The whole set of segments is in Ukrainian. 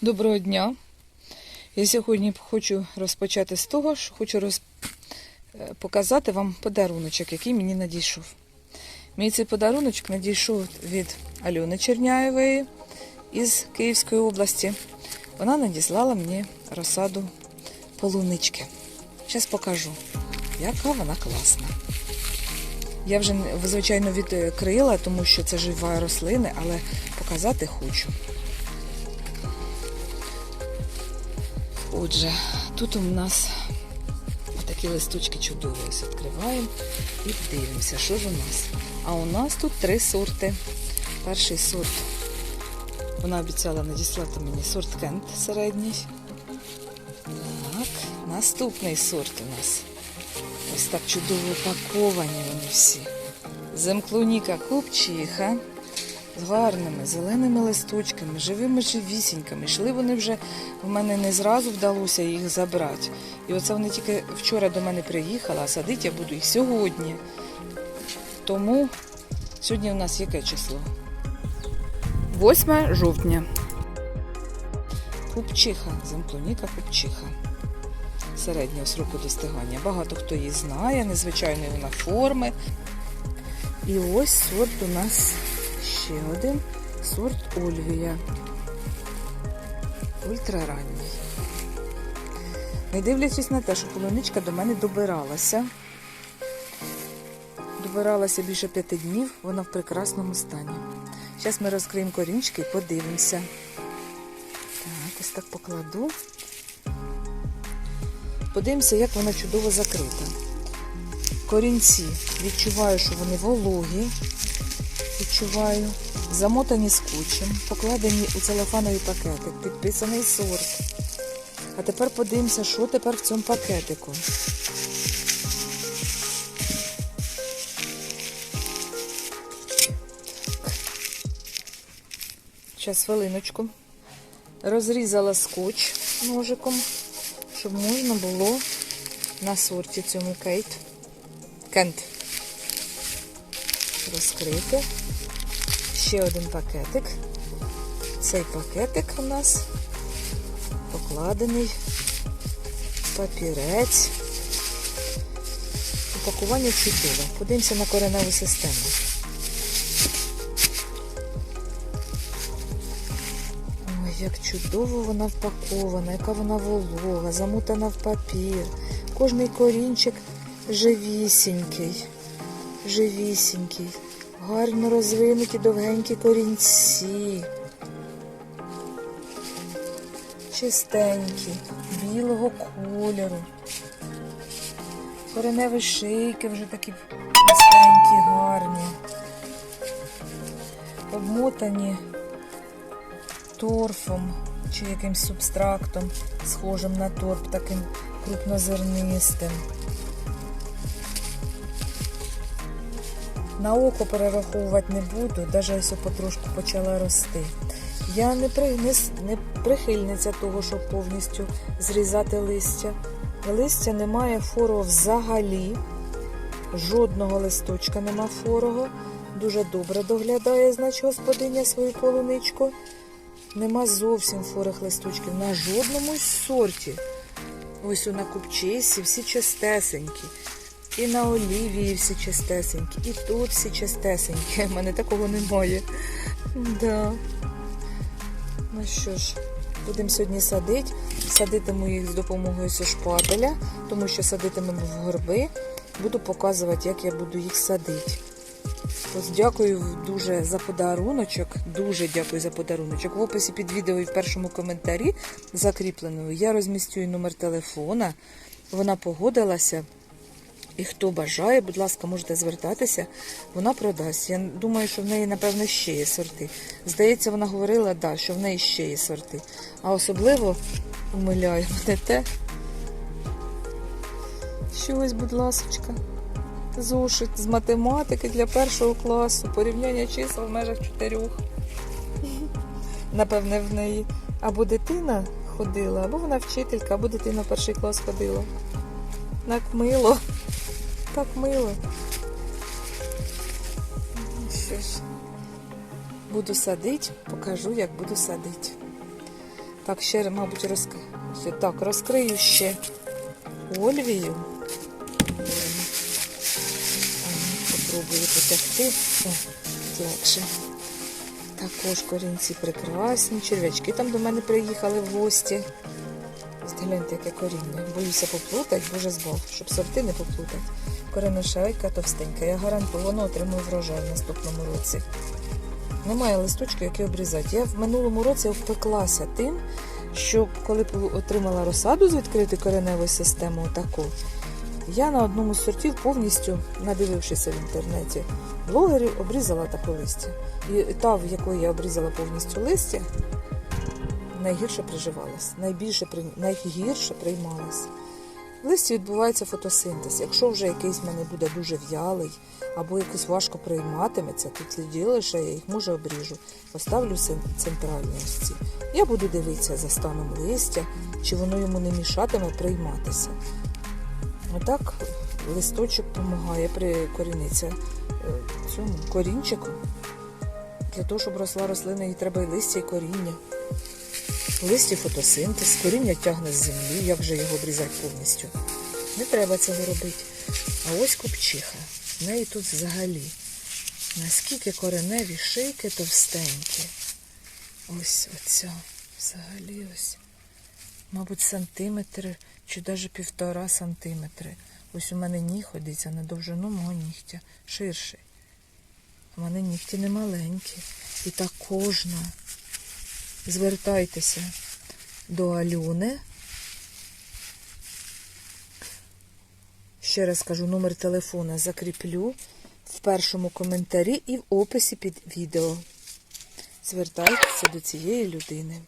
Доброго дня. Я сьогодні хочу розпочати з того, що хочу роз... е, показати вам подаруночок, який мені надійшов. Мій цей подаруночок надійшов від Альони Черняєвої із Київської області. Вона надіслала мені розсаду полунички. Зараз покажу, яка вона класна. Я вже, звичайно, відкрила, тому що це жива рослина, але показати хочу. Отже, тут у нас такі листочки чудові. Ось відкриваємо і дивимося, що ж у нас. А у нас тут три сорти. Перший сорт. Вона обіцяла надіслати мені сорт Кент середній. Так, наступний сорт у нас. Ось так чудово упаковані вони всі. Земклуніка купчиха з гарними зеленими листочками, живими живісіньками. Йшли вони вже в мене не зразу вдалося їх забрати. І оце вони тільки вчора до мене приїхали, а садити я буду їх сьогодні. Тому сьогодні у нас яке число? 8 жовтня. Купчиха, земклоніка купчиха. Середнього сроку достигання. Багато хто її знає, незвичайної вона форми. І ось сорт у нас ще один сорт Ольвія. Ультраранній. Не дивлячись на те, що полуничка до мене добиралася. Добиралася більше п'яти днів, вона в прекрасному стані. Зараз ми розкриємо корінчики і подивимося. Так, ось так покладу. Подивимося, як вона чудово закрита. Корінці відчуваю, що вони вологі. Відчуваю. Замотані скотчем, покладені у целофановий пакетик, підписаний сорт. А тепер подивимося, що тепер в цьому пакетику. Зараз хвилиночку. Розрізала скотч ножиком, щоб можна було на сорті цьому кейт. Кент. Розкрити. Ще один пакетик. Цей пакетик у нас покладений папірець. Упакування чудове. Подивимося на кореневу систему. Ой, як чудово вона впакована, яка вона волога, замотана в папір. Кожний корінчик живісінький, живісінький. Гарно розвинуті довгенькі корінці. Чистенькі, білого кольору. Кореневі шийки вже такі чистенькі, гарні. Обмотані торфом чи якимсь субстрактом, схожим на торф, таким крупнозернистим. На око перераховувати не буду, навіть ось потрошку почала рости. Я не, при, не, не прихильниця того, щоб повністю зрізати листя. Листя немає фору взагалі. Жодного листочка нема форого. Дуже добре доглядає, значить, господиня свою полуничку. Нема зовсім форих листочків на жодному сорті. Ось у на купчисі всі чистесенькі. І на олівії всі чистесенькі, і тут всі чистесенькі. У мене такого немає. Да. Ну що ж, будемо сьогодні садити. Садитиму їх з допомогою шпателя, тому що садитимемо в горби. Буду показувати, як я буду їх садити. Ось дякую дуже за подаруночок. Дуже дякую за подаруночок. В описі під відео і в першому коментарі закріпленому я розмістю номер телефона. Вона погодилася. І хто бажає, будь ласка, можете звертатися, вона продасть. Я думаю, що в неї, напевно, ще є сорти. Здається, вона говорила, да, що в неї ще є сорти. А особливо умиляє мене те, що ось, будь ласочка, зошит з математики для першого класу, порівняння чисел в межах чотирьох. Напевне, в неї або дитина ходила, або вона вчителька, або дитина в перший клас ходила. Так мило. Так мило. Що буду садити, покажу, як буду садити. Так, ще, мабуть, розкрию. Так, розкрию ще Ольвію. Попробую потягти. О, легше. Також корінці прекрасні. Черв'ячки там до мене приїхали в гості. Гляньте, яке коріння. Боюся поплутати, боже збав, щоб сорти не поплутати. Кореношайка товстенька. Я гарантовано отримую врожай в наступному році. Немає листочку, який обрізати. Я в минулому році впеклася тим, що коли отримала розсаду з відкритою кореневою системою таку, я на одному з сортів повністю, надивившися в інтернеті блогерів, обрізала таке листя. І та, в якої я обрізала повністю листя, найгірше приживалась, найбільше найгірше приймалась. В листі відбувається фотосинтез. Якщо вже якийсь в мене буде дуже в'ялий або якось важко прийматиметься, то тоді лише я їх може обріжу, поставлю цен- центральні. Я буду дивитися за станом листя, чи воно йому не мішатиме прийматися. Отак листочок допомагає прикорінитися е, цьому корінчику. Для того, щоб росла рослина, їй треба і листя, і коріння. В листі фотосинтез, коріння тягне з землі, як же його обрізати повністю. Не треба цього робити. А ось купчиха. В неї тут взагалі. Наскільки кореневі шийки товстенькі. Ось оця. Взагалі ось. Мабуть, сантиметри чи навіть півтора сантиметри. Ось у мене ніг ходиться на довжину мого нігтя. Ширший. У мене нігті не маленькі. І так кожна. Звертайтеся до Альони. Ще раз кажу, номер телефона закріплю в першому коментарі і в описі під відео. Звертайтеся до цієї людини.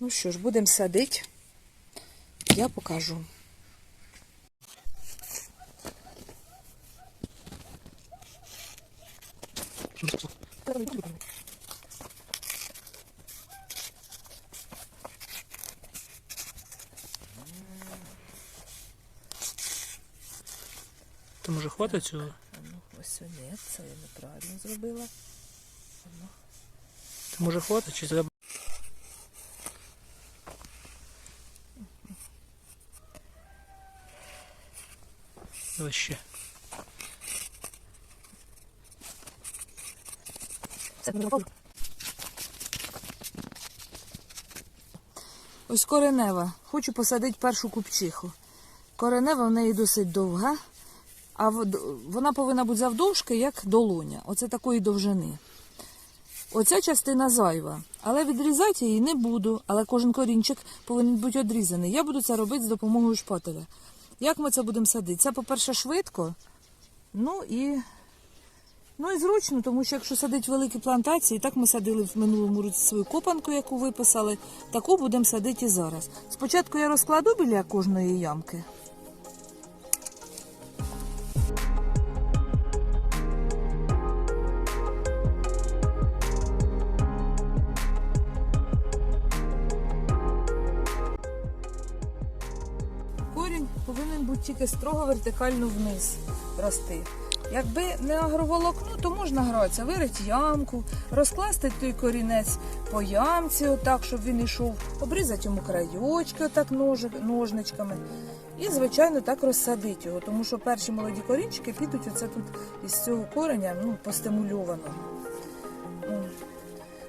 Ну що ж, будемо садити. Я покажу. То може хватить цього? Ну, ось ні, це я неправильно зробила. То може хватить чи треба? Давай ще. Ось коренева. Хочу посадити першу купчиху. Коренева в неї досить довга, а вона повинна бути завдовжки, як долоня. Оце такої довжини. Оця частина зайва, але відрізати її не буду. Але кожен корінчик повинен бути відрізаний. Я буду це робити з допомогою шпателя. Як ми це будемо садити? Це, по-перше, швидко. Ну і Ну і зручно, тому що якщо садити великі плантації, так ми садили в минулому році свою копанку, яку виписали, таку будемо садити і зараз. Спочатку я розкладу біля кожної ямки. Тільки строго вертикально вниз рости. Якби не агроволокно, то можна гратися, вирити ямку, розкласти той корінець по ямці, отак, щоб він йшов, обрізати йому краєчки отак ножничками. І, звичайно, так розсадити його, тому що перші молоді корінчики підуть оце тут із цього кореня, ну, постимульованого.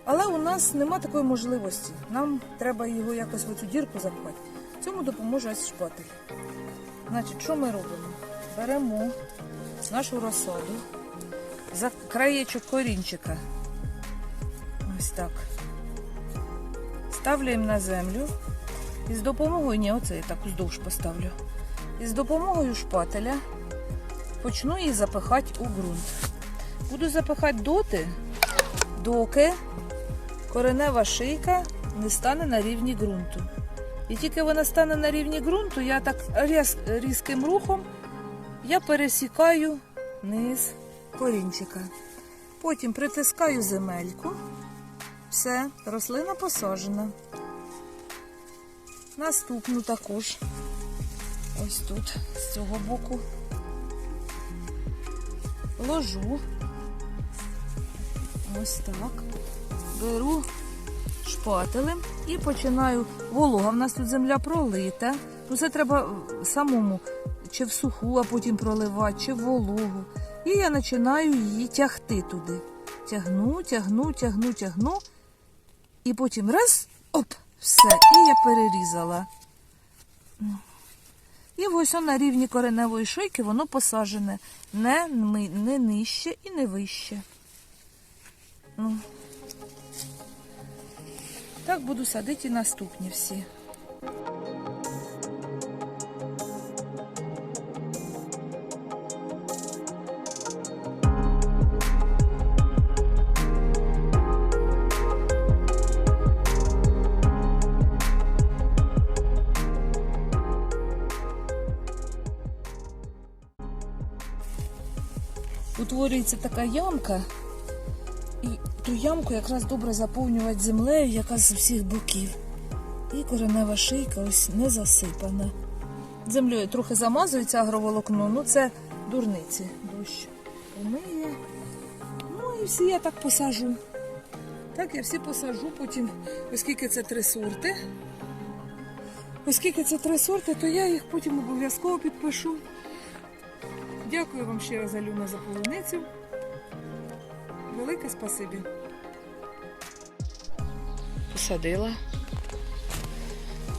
Але у нас нема такої можливості. Нам треба його якось в оцю дірку запхати. Цьому допоможе ось шпатель. Значить, що ми робимо? Беремо нашу розсаду за краєчок корінчика. Ось так. Ставляємо на землю. І з допомогою, ні, оце я так уздовж поставлю. І з допомогою шпателя почну її запихати у ґрунт. Буду запихати доти, доки коренева шийка не стане на рівні ґрунту. І тільки вона стане на рівні ґрунту, я так різ, різким рухом я пересікаю низ корінчика. Потім притискаю земельку. Все, рослина посаджена. Наступну також. Ось тут, з цього боку. Ложу. Ось так. Беру шпателем і починаю. Волога, в нас тут земля пролита. Ну це треба самому чи в суху, а потім проливати, чи в вологу. І я починаю її тягти туди. Тягну, тягну, тягну, тягну. І потім раз, оп, все, і я перерізала. Ну. І ось на рівні кореневої шийки воно посаджене не, не нижче і не вище. Ну. Так буду садити і наступні всі. Утворюється така ямка, і Ту ямку якраз добре заповнювати землею, яка з усіх боків. І коренева шийка ось не засипана. Землею трохи замазується агроволокно, ну це дурниці. Дощ помиє. Ну і всі я так посажу. Так, я всі посажу, потім, оскільки це три сорти. Оскільки це три сорти, то я їх потім обов'язково підпишу. Дякую вам ще раз, Алюна, за полуницю. Велике спасибі. Посадила,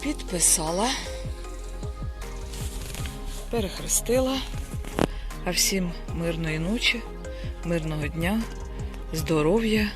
підписала, перехрестила. А всім мирної ночі, мирного дня, здоров'я